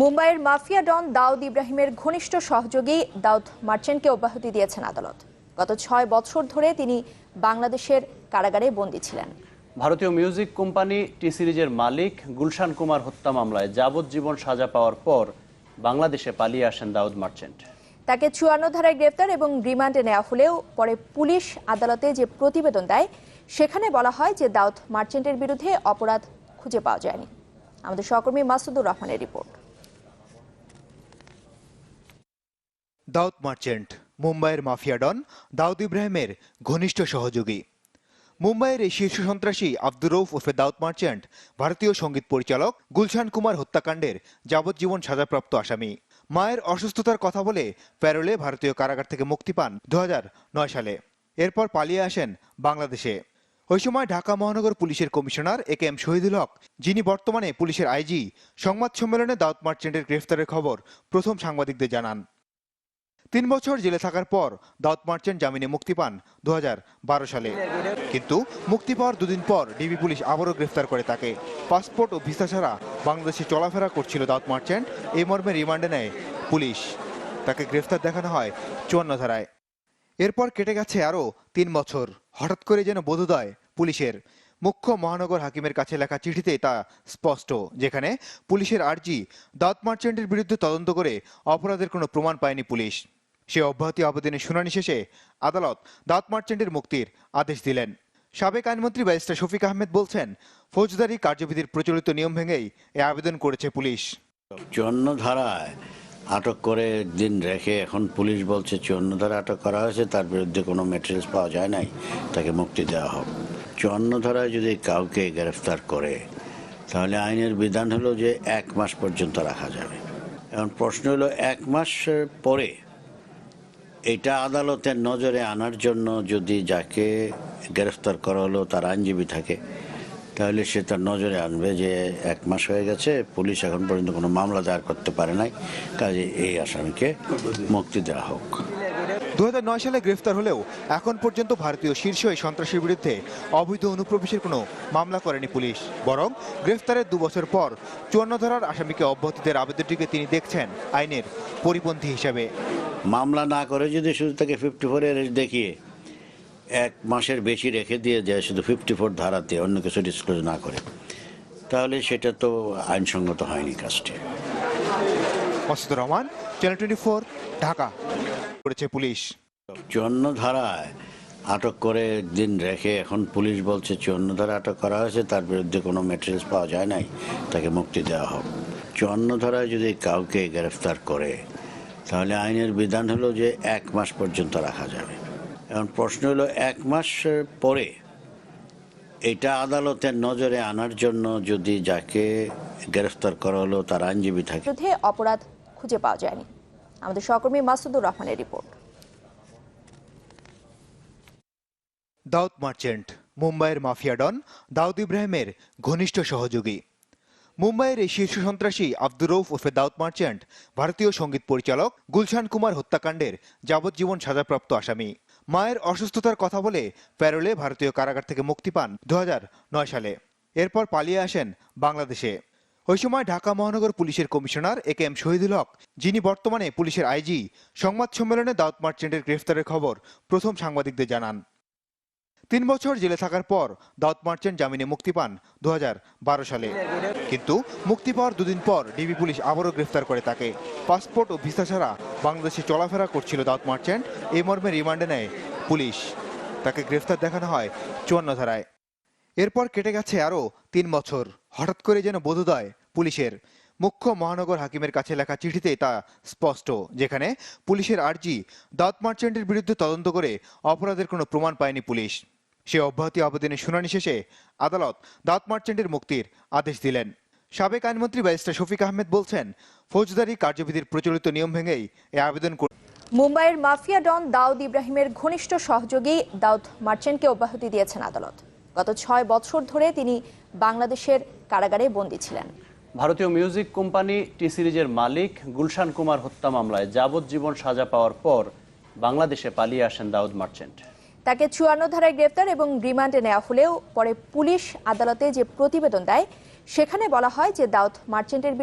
মুম্বাইয়ের mafia don Dawood ইব্রাহিমের ঘনিষ্ঠ সহযোগী দাউদ মার্চেন্টকে অব্যাহতি দিয়েছেন আদালত। গত ছয় বছর ধরে তিনি বাংলাদেশের কারাগারে বন্দী ছিলেন। ভারতীয় মিউজিক কোম্পানি টি সিরিজের মালিক গুলশান কুমার হত্যা মামলায় যাবজ্জীবন সাজা পাওয়ার পর বাংলাদেশে পালিয়ে আসেন দাউদ মার্চেন্ট। তাকে চুয়ান্ন ধারায় গ্রেফতার এবং রিমান্ডে নেওয়া হলেও পরে পুলিশ আদালতে যে প্রতিবেদন দেয় সেখানে বলা হয় যে দাউদ মার্চেন্টের বিরুদ্ধে অপরাধ খুঁজে পাওয়া যায়নি। আমাদের সহকর্মী মাসুদুর রহমানের রিপোর্ট। দাউদ মার্চেন্ট, মুম্বাইয়ের মাফিয়া ডন, দাউদ ইব্রাহিমের ঘনিষ্ঠ সহযোগী। মুম্বাইয়ের এই শীর্ষ সন্ত্রাসী আব্দুর রৌফ ওরফে দাউদ মার্চেন্ট, ভারতীয় সংগীত পরিচালক গুলশান কুমার হত্যাকাণ্ডের যাবজ্জীবন সাজাপ্রাপ্ত আসামি। মায়ের অসুস্থতার কথা বলে প্যারোলে ভারতীয় কারাগার থেকে মুক্তি পান দু সালে। এরপর পালিয়ে আসেন বাংলাদেশে। ওই সময় ঢাকা মহানগর পুলিশের commissioner A K M Shahidul Haq, যিনি বর্তমানে পুলিশের আইজি, সংবাদ সম্মেলনে দাউদ মার্চেন্টের গ্রেফতারের খবর প্রথম সাংবাদিকদের জানান। তিন বছর জেলে থাকার পর দাউদ মার্চেন্ট জামিনে মুক্তি পান দু হাজার বারো সালে। কিন্তু মুক্তি পাওয়ার দুদিন পর ডিবি পুলিশ আবারও গ্রেফতার করে তাকে। পাসপোর্ট ও ভিসা ছাড়া বাংলাদেশে চলাফেরা করছিল দাউদ মার্চেন্ট। এই মর্মে রিমান্ডে নেয় পুলিশ। তাকে গ্রেফতার দেখানো হয় চুয়ান্ন ধারায়। এরপর কেটে গেছে আরও তিন বছর। হঠাৎ করে যেন বোধোদয় পুলিশের। মুখ্য মহানগর হাকিমের কাছে লেখা চিঠিতে তা স্পষ্ট, যেখানে পুলিশের আর্জি দাঁত মার্চেন্টের বিরুদ্ধে তদন্ত করে অপরাধের কোনো প্রমাণ পায়নি পুলিশ। সে অব্যাহতি আবেদনের শুনানি শেষে আদালত দাঁত মার্চেন্টের মুক্তির আদেশ দিলেন। সাবেক আইনমন্ত্রী ব্যারিস্টার শফিক আহমেদ বলছেন, ফৌজদারি কার্যবিধির প্রচলিত নিয়ম ভেঙেই এ আবেদন করেছে পুলিশ। চুয়ান্ন ধারায় আটক করে দিন রেখে এখন পুলিশ বলছে চুয়ান্ন ধারা আটক করা হয়েছে, তার বিরুদ্ধে কোনো মেটেরিয়ালস পাওয়া যায় নাই, তাকে মুক্তি দেওয়া হোক। চুয়ান্ন ধারায় যদি কাউকে গ্রেফতার করে, তাহলে আইনের বিধান হলো যে এক মাস পর্যন্ত রাখা যাবে। এখন প্রশ্ন হলো, এক মাস পরে এটা আদালতের নজরে আনার জন্য যদি যাকে গ্রেফতার করা হলো, তার আইনজীবী থাকে, তাহলে সে তার নজরে আনবে যে এক মাস হয়ে গেছে, পুলিশ এখন পর্যন্ত কোনো মামলা দায়ের করতে পারে নাই। কাজে এই আসামিকে মুক্তি দেওয়া হোক। দু হাজার নয় সালে গ্রেফতার হলেও এখন পর্যন্ত ভারতীয় শীর্ষ এই সন্ত্রাসীর বিরুদ্ধে অবৈধ অনুপ্রবেশের কোনো মামলা করেনি পুলিশ। বরং গ্রেফতারের দু বছর পর চুয়ান্ন ধারার আসামিকে অব্যাহতি দেওয়ার আবেদনটিকে তিনি দেখছেন আইনের পরিপন্থী হিসেবে। মামলা না করে যদি শুধু তাকে ফিফটি ফোর অ্যারেস্ট দেখিয়ে এক মাসের বেশি রেখে দিয়ে যায় শুধু ফিফটি ফোর ধারাতে অন্য কিছু ডিসক্লোজ না করে তাহলে সেটা তো আইনসঙ্গত হয়নি কাজটি। Rahman channel twenty four Dhaka. করেছে পুলিশ। চুয়ান্ন ধারায় আটক করে দিন রেখে এখন পুলিশ বলছে চুয়ান্ন ধারা আটক করা হয়েছে তার বিরুদ্ধে কোনো মেটেরিয়ালস পাওয়া যায় নাই তাকে মুক্তি দেওয়া হোক। চুয়ান্ন ধারায় যদি কাউকে গ্রেফতার করে তাহলে আইনের বিধান হলো যে এক মাস পর্যন্ত রাখা যাবে। এখন প্রশ্ন হলো এক মাস পরে এটা আদালতের নজরে আনার জন্য যদি যাকে গ্রেফতার করা হলো তার আইনজীবী থাকে। অপরাধ খুঁজে পাওয়া যায়নি। আমাদের সহকর্মী মাসুদুর রহমানের রিপোর্ট। দাউদ মার্চেন্ট মুম্বাইয়ের মাফিয়া ডন দাউদ ইব্রাহিমের ঘনিষ্ঠ সহযোগী। মুম্বাইয়ের এই শীর্ষ সন্ত্রাসী আব্দুর রৌফ ওরফে দাউদ মার্চেন্ট, ভারতীয় সংগীত পরিচালক গুলশান কুমার হত্যাকাণ্ডের যাবজ্জীবন সাজাপ্রাপ্ত আসামি। মায়ের অসুস্থতার কথা বলে প্যারোলে ভারতীয় কারাগার থেকে মুক্তি পান দু নয় সালে। এরপর পালিয়ে আসেন বাংলাদেশে। ওই সময় ঢাকা মহানগর পুলিশের commissioner A K M Shahidul Haq, যিনি বর্তমানে পুলিশের আইজি, সংবাদ সম্মেলনে দাউদ মার্চেন্টের গ্রেফতারের খবর প্রথম সাংবাদিকদের জানান। তিন বছর জেলে থাকার পর দাউদ মার্চেন্ট জামিনে মুক্তি পান দু হাজার বারো সালে। কিন্তু মুক্তি পাওয়ার দুদিন পর ডিবি পুলিশ আবারও গ্রেফতার করে তাকে। পাসপোর্ট ও ভিসা ছাড়া বাংলাদেশে চলাফেরা করছিল দাউদ মার্চেন্ট। এই মর্মে রিমান্ডে নেয় পুলিশ। তাকে গ্রেফতার দেখানো হয় চুয়ান্ন ধারায়। এরপর কেটে গেছে আরও তিন বছর। হঠাৎ করে যেন বোধোদয় পুলিশের। মুখ্য মহানগর হাকিমের কাছে লেখা চিঠিতে তা স্পষ্ট, যেখানে পুলিশের আর্জি দাঁত মার্চেন্টের বিরুদ্ধে তদন্ত করে অপরাধের কোনো প্রমাণ পায়নি পুলিশ। সে অব্যাহতি আবেদনের শুনানি শেষে আদালত দাঁত মার্চেন্টের মুক্তির আদেশ দিলেন। সাবেক আইনমন্ত্রী ব্যারিস্টার শফিক আহমেদ বলছেন ফৌজদারি কার্যবিধির প্রচলিত নিয়ম ভেঙেই এ আবেদন করে মুম্বাইয়ের মাফিয়া ডন দাউদ ইব্রাহিমের ঘনিষ্ঠ সহযোগী দাউদ মার্চেন্টকে অব্যাহতি দিয়েছেন আদালত। গত ছয় বছর ধরে তিনি বাংলাদেশের কারাগারে বন্দী ছিলেন। ভারতীয় মিউজিক কোম্পানি টি সিরিজের মালিক গুলশান কুমার হত্যা মামলায় যাবজ্জীবন সাজা পাওয়ার পর বাংলাদেশে পালিয়ে আসেন দাউদ মার্চেন্ট। তাকে চুয়ান্ন ধারায় গ্রেফতার এবং রিমান্ডে নেওয়া হলেও পরে পুলিশ আদালতে যে প্রতিবেদন দেয়, সেখানে বলা হয় যে দাউদ মার্চেন্টের